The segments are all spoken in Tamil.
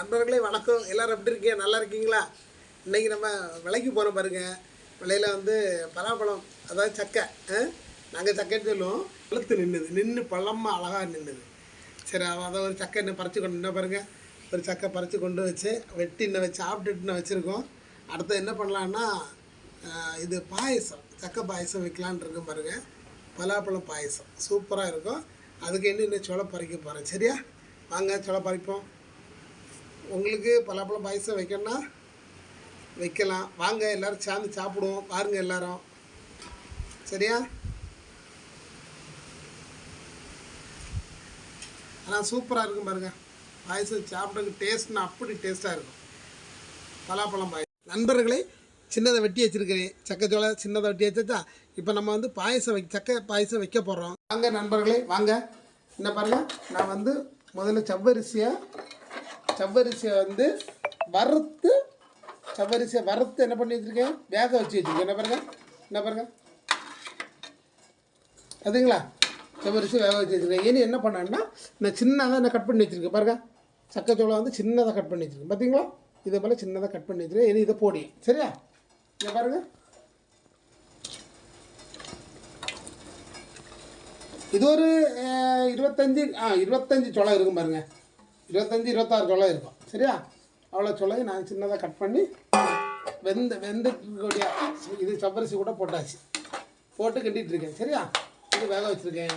நண்பர்களே வணக்கம். எல்லோரும் எப்படி இருக்கீங்க? நல்லா இருக்கீங்களா? இன்றைக்கி நம்ம விலைக்கு போகிறோம் பாருங்கள் விலையில் வந்து பலாப்பழம் அதாவது சக்கை நாங்கள் சக்கைன்னு சொல்லுவோம். பழுத்து நின்றுது நின்று பழமாக அழகாக நின்றுது சரி அதை ஒரு சக்கை இன்னும் பறித்து கொண்டு என்ன பாருங்கள் ஒரு சக்கை பறித்து கொண்டு வச்சு வெட்டி இன்னும் வச்சு சாப்பிட்டுட்டு இன்னும் வச்சுருக்கோம். அடுத்து என்ன பண்ணலான்னா இது பாயசம். சக்கை பாயசம் வைக்கலான் இருக்கும் பாருங்கள் பலாப்பழம் பாயசம். சூப்பராக இருக்கும். அதுக்கு என்ன இன்னும் சொலை பறிக்க போகிறேன் சரியா? வாங்க சொலை பறிப்போம். உங்களுக்கு பலாப்பழம் பாயசம் வைக்கணும்னா வைக்கலாம். வாங்க எல்லோரும் சேர்ந்து சாப்பிடுவோம். பாருங்க எல்லாரும். சரியா? ஆனால் சூப்பராக இருக்கும் பாருங்க. பாயசம் சாப்பிட்றதுக்கு டேஸ்ட்னா அப்படி டேஸ்ட்டாக இருக்கும். பலாப்பழம் பாயசம். நண்பர்களே சின்னதை வெட்டி வச்சிருக்கிறேன். சக்கச்சோளை சின்னதை வெட்டி வச்சா இப்போ நம்ம வந்து பாயசம் வை சக்கை பாயசம் வைக்க போகிறோம் வாங்க நண்பர்களே வாங்க. என்ன பாருங்கள் நான் வந்து முதல்ல செவ்வரிசியாக செவ்வரிசியை வந்து வறுத்து செவ்வரிசியை வறுத்து என்ன பண்ணி வச்சுருக்கேன்? வேக வச்சு வச்சுருக்கேன். என்ன பாருங்க? என்ன பாருங்க? அதுங்களா செவ்வரிசி வேக வச்சு வச்சுருக்கேன். இனி என்ன பண்ணேன்னா நான் சின்னதாக நான் கட் பண்ணி வச்சுருக்கேன். பாருங்க. சக்கச்சோளம் வந்து சின்னதாக கட் பண்ணி வச்சுருக்கேன். பார்த்தீங்களா இதே போல் சின்னதாக கட் பண்ணி வச்சுருக்கேன். இனி இதை போடி. சரியா? இதை பாருங்க. இது ஒரு இருபத்தஞ்சி ஆ இருபத்தஞ்சி சோளம் இருக்கும் பாருங்கள் இருபத்தஞ்சி இருபத்தாறு சொலை இருக்கும். சரியா? அவ்வளோ சொல்லி நான் சின்னதாக கட் பண்ணி வெந்த வெந்துக்கூடிய இது சப்பரிசி கூட போட்டாச்சு. போட்டு கிண்டிட்டு இருக்கேன். சரியா? இது வேக வச்சுருக்கேன்.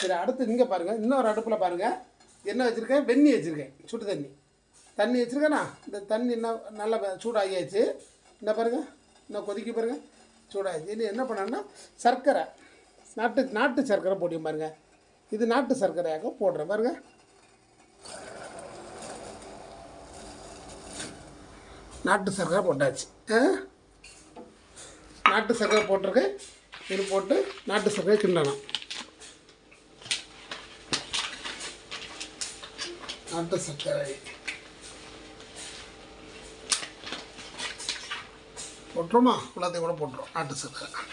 சரி அடுத்து இங்கே பாருங்கள் இன்னொரு அடுப்பில் பாருங்கள் என்ன வச்சுருக்கேன்? வெந்நி வச்சுருக்கேன். சுடு தண்ணி. தண்ணி வச்சுருக்கேண்ணா இந்த தண்ணி என்ன நல்லா சூடாகியாச்சு. என்ன பாருங்கள் இன்னும் கொதிக்க பாருங்க. சூடாகிடுச்சு இனி என்ன பண்ணேன்னா சர்க்கரை. நாட்டு நாட்டு சர்க்கரை போட்டியும் பாருங்கள் இது நாட்டு சர்க்கரையாக போடுறேன். பாருங்கள் நாட்டு சர்க்கரை போட்டாச்சு. நாட்டு சர்க்கரை போட்டிருக்கேன் இது போட்டு நாட்டு சர்க்கரை கிண்டணும். நாட்டு சர்க்கரை. போட்டுருமா? எல்லாத்தையும் கூட போட்டுரும். நாட்டு சர்க்கரை.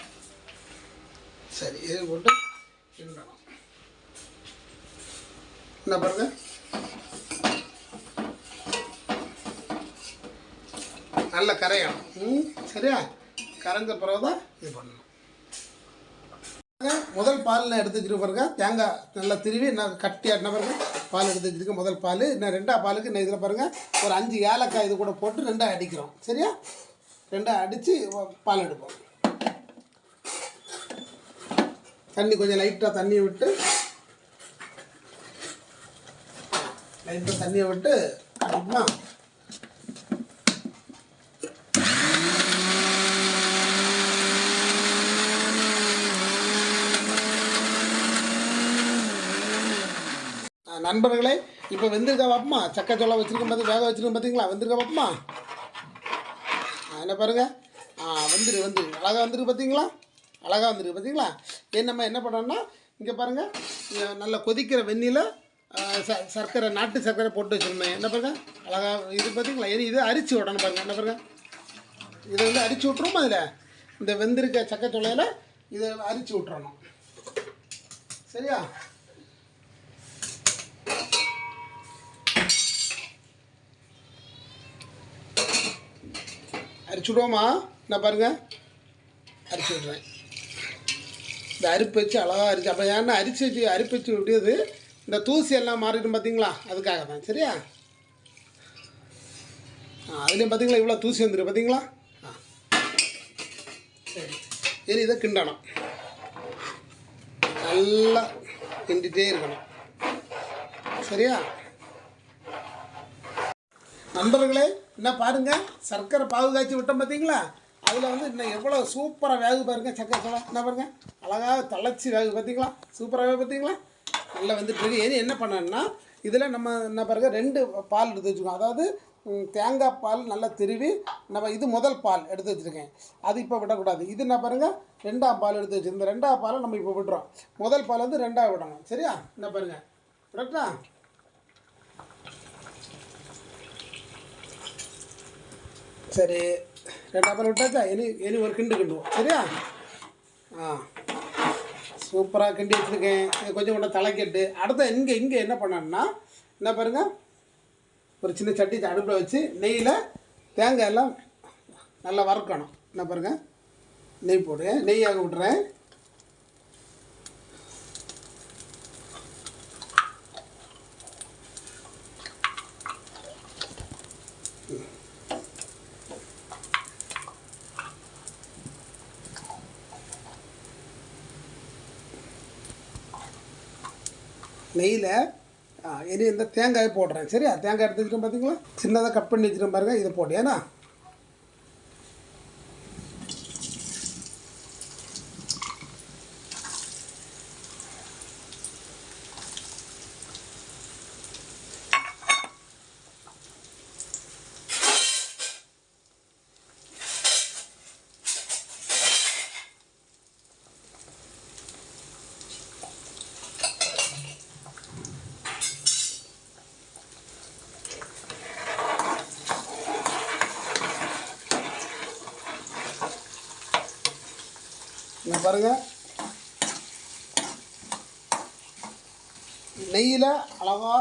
சரி இது போட்டு கிண்டணும். என்ன பாருங்கள் நல்லா கரையணும். ம் சரியா? கரைஞ்ச பிறகு தான் இது பண்ணணும். முதல் பாலில் எடுத்துக்கிட்டு பாருங்க. தேங்காய் நல்லா திருவி நான் கட்டி ஆட்டின பாருங்க பால் எடுத்துக்கிறதுக்கு முதல் பால் இன்னும் ரெண்டாக பாலுக்கு இன்னும் இதில் பாருங்கள் ஒரு அஞ்சு ஏலக்காய் இது கூட போட்டு ரெண்டாக அடிக்கிறோம். சரியா? ரெண்டாக அடித்து பால் எடுப்போம். தண்ணி கொஞ்சம் லைட்டாக தண்ணியை விட்டு லைட்டாக தண்ணியை விட்டு அடிப்போமா. நண்பர்களே இப்போ வெந்திருக்கா பாப்பமா? சக்கச்சோளம் வச்சுருக்கோம் பார்த்து வேக வச்சுருக்கோம் பார்த்தீங்களா வெந்திருக்கா பாப்பமா? என்ன பாருங்க? ஆ வந்துரு வந்துரு. அழகாக வந்துருக்கு பார்த்தீங்களா அழகாக வந்துருக்கு பார்த்தீங்களா ஏன் நம்ம என்ன பண்ணோம்னா இங்கே பாருங்கள் நல்லா கொதிக்கிற வெந்நில ச சர்க்கரை நாட்டு சர்க்கரை போட்டு வச்சுருந்தேன். என்ன பாருங்கள் அழகாக இது பார்த்தீங்களா இனி இது அரிச்சு விடணும் பாருங்கள் என்ன பாருங்கள் இதை வந்து அரிச்சு விட்ருமா அதில் இந்த வெந்திருக்க சக்கச்சோளையில் இதை அரிச்சு விட்றணும் சரியா? அரிச்சு விடுவோமா நான் பாருங்க. அரிச்சு விட்றேன். இந்த அரிப்பு வச்சு அழகாக அரிச்சு அப்போ ஏன்னா அரிச்சு வச்சு அரிப்பு வச்சு விடியது இந்த தூசி எல்லாம் மாறிடும் பார்த்தீங்களா அதுக்காக தான் சரியா? அதுலேயும் பார்த்தீங்களா இவ்வளோ தூசி வந்துடும் பார்த்தீங்களா ஆ. சரி. இனி இதை கிண்டணும். நல்லா கிண்டிகிட்டே இருக்கணும். சரியா? நண்பர்களே என்ன பாருங்க சர்க்கரை பாகு காய்ச்சி விட்டோம் பார்த்தீங்களா அதில் வந்து இன்னும் எவ்வளோ சூப்பராக வேகு பாருங்க சர்க்கரை சோளம். என்ன பாருங்க அழகாக தளச்சி வேகு பார்த்தீங்களா சூப்பராக வேகு பார்த்தீங்களா நல்லா வந்துட்டு இருக்கு. இனி என்ன பண்ணணும்னா இதில் நம்ம என்ன பாருங்க ரெண்டு பால் எடுத்து வச்சுக்கோம் அதாவது தேங்காய் பால் நல்லா திருவி நம்ம இது முதல் பால் எடுத்து வச்சுருக்கேன். அது இப்போ விடக்கூடாது. இது என்ன பாருங்க ரெண்டாம் பால் எடுத்து வச்சு இந்த ரெண்டாம் பாலை நம்ம இப்போ விடுறோம். முதல் பால் வந்து ரெண்டாக விடணும். சரியா? என்ன பாருங்க. விடட்டா சரி. ரெண்டாவது விட்டாச்சா? இனி இனி ஒரு கிண்டு கிண்டுவோம் சரியா? ஆ. சூப்பராக கிண்டி வச்சுருக்கேன். கொஞ்சம் கூட தலைக்கெட்டு. அடுத்த இங்கே இங்கே என்ன பண்ணணும்னா என்ன பாருங்க? ஒரு சின்ன சட்டி அடுப்பில் வச்சு நெய்யில் தேங்காய் எல்லாம் நல்லா வறுக்கணும். என்ன பாருங்கள் நெய் போடுறேன் நெய் ஆக விட்றேன் நெய்யில் இனி இந்த தேங்காயை போடுறேன். சரியா தேங்காய் எடுத்து வச்சுட்டோம் பார்த்தீங்களா சின்னதாக கட் பண்ணி வச்சுட்டோம் பாருங்கள் இதை போடு. ஏன்னா இங்கே பாருங்க. நெய்யில் அழகாக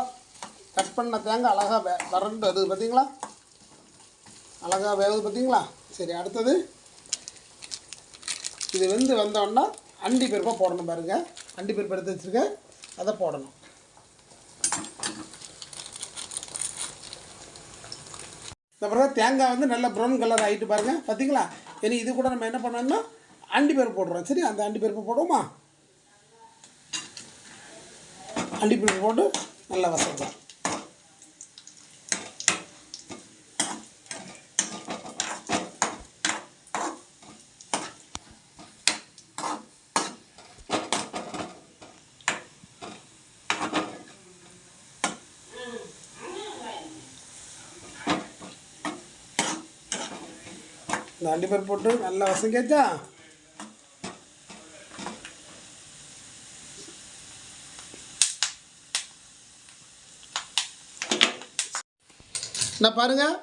கட் பண்ண தேங்காய் அழகாக வே வறண்டு அது பார்த்தீங்களா அழகாக வேகுது பார்த்தீங்களா சரி அடுத்தது. இது வெந்து வந்தோடனா அண்டி பருப்பாக போடணும் பாருங்கள் அண்டி பருப்பு எடுத்து வச்சுருக்கேன் அதை போடணும். இந்த பிறகு தேங்காய் வந்து நல்ல ப்ரௌன் கலர் ஆகிட்டு பாருங்கள் பார்த்தீங்களா இனி இது கூட நம்ம என்ன பண்ணோம்னா அண்டி போடுறோம். சரி அந்த அண்டி போடுவோமா? அண்டி போட்டு நல்லா வசக்கலாம் இந்த அண்டி போட்டு நல்லா வசங்கியாச்சா நான் பாருங்கள்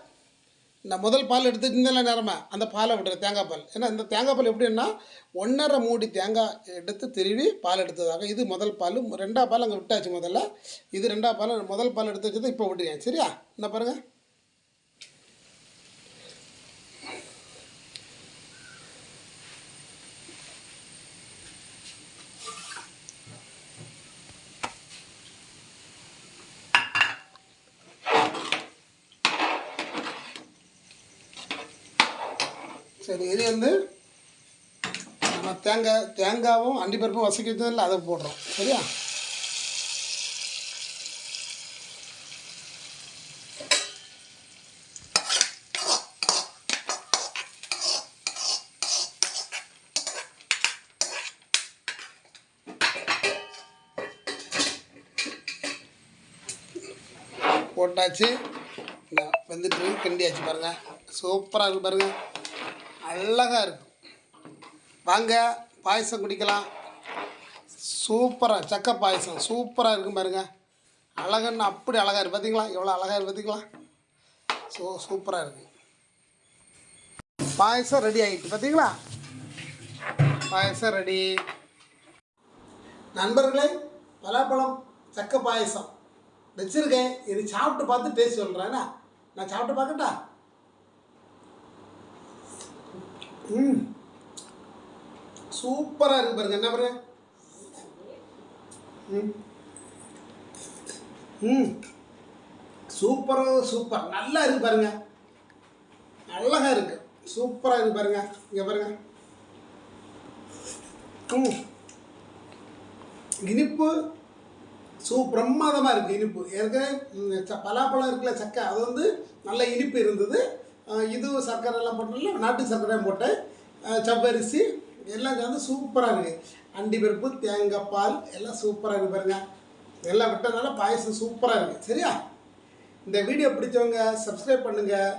நான் முதல் பால் எடுத்து நேரமாக அந்த பாலை விடுறேன் தேங்காய் பால். ஏன்னா இந்த தேங்காய் பால் எப்படின்னா ஒன்றரை மூடி தேங்காய் எடுத்து திருவி பால் எடுத்ததாக. இது முதல் பால் ரெண்டாவது பால் அங்கே விட்டாச்சு முதல்ல. இது ரெண்டாவது பால் முதல் பால் எடுத்து வச்சது இப்போ விட்டுருக்கேன் சரியா? என்ன பாருங்கள் சரி இது வந்து நம்ம தேங்காய் தேங்காவும் அண்டி பருப்பும் இல்லை அதை போடுறோம். சரியா? போட்டாச்சு. இந்த வெந்துட்டு கிண்டியாச்சு பாருங்கள் சூப்பராக இருக்குது பாருங்கள் அழகாக இருக்கும். வாங்க பாயசம் குடிக்கலாம். சூப்பராக சக்கை பாயசம் சூப்பராக இருக்கும் பாருங்க. அழகுன்னு அப்படி அழகாக இருக்கு. பார்த்தீங்களா எவ்வளோ அழகாக இருக்கு பார்த்திங்களா ஸோ சூப்பராக இருக்கு. பாயசம் ரெடி ஆகிட்டு பார்த்தீங்களா பாயசம் ரெடி நண்பர்களே பலாப்பழம் சக்கை பாயசம். வச்சுருக்கேன். இது சாப்பிட்டு பார்த்து டேஸ்ட் சொல்கிறேன் நான் சாப்பிட்டு பார்க்கட்டா? ம். சூப்பராக இருக்கு பாருங்க. என்ன பாருங்க ம். ம். சூப்பராக சூப்பர். நல்லா இருக்கு பாருங்க. அழகா இருக்கு. சூப்பராக இருக்கு பாருங்க. இங்கே பாருங்க. ம். இனிப்பு சூ பிரமாதமாக இருக்குது இனிப்பு. ஏற்கனவே ச- பலாப்பழம் இருக்குல்ல சக்கை. அது வந்து நல்ல இனிப்பு இருந்தது. இதுவும் சர்க்கரை எல்லாம் போட்டதில்ல நாட்டு சர்க்கரையும் போட்டேன். சவ்வரிசி எல்லாம் சேர்ந்து சூப்பராக இருக்குது அண்டி பருப்பு தேங்காய் பால் எல்லாம் சூப்பராக இருக்கு பாருங்கள் எல்லாம் விட்டதுனால பாயசம் சூப்பராக இருக்குது சரியா? இந்த வீடியோ பிடிச்சவங்க சப்ஸ்கிரைப் பண்ணுங்கள்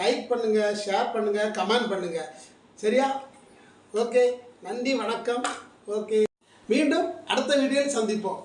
லைக் பண்ணுங்கள் ஷேர் பண்ணுங்கள் கமெண்ட் பண்ணுங்கள் சரியா? ஓகே நன்றி வணக்கம். ஓகே மீண்டும் அடுத்த வீடியோவில் சந்திப்போம்.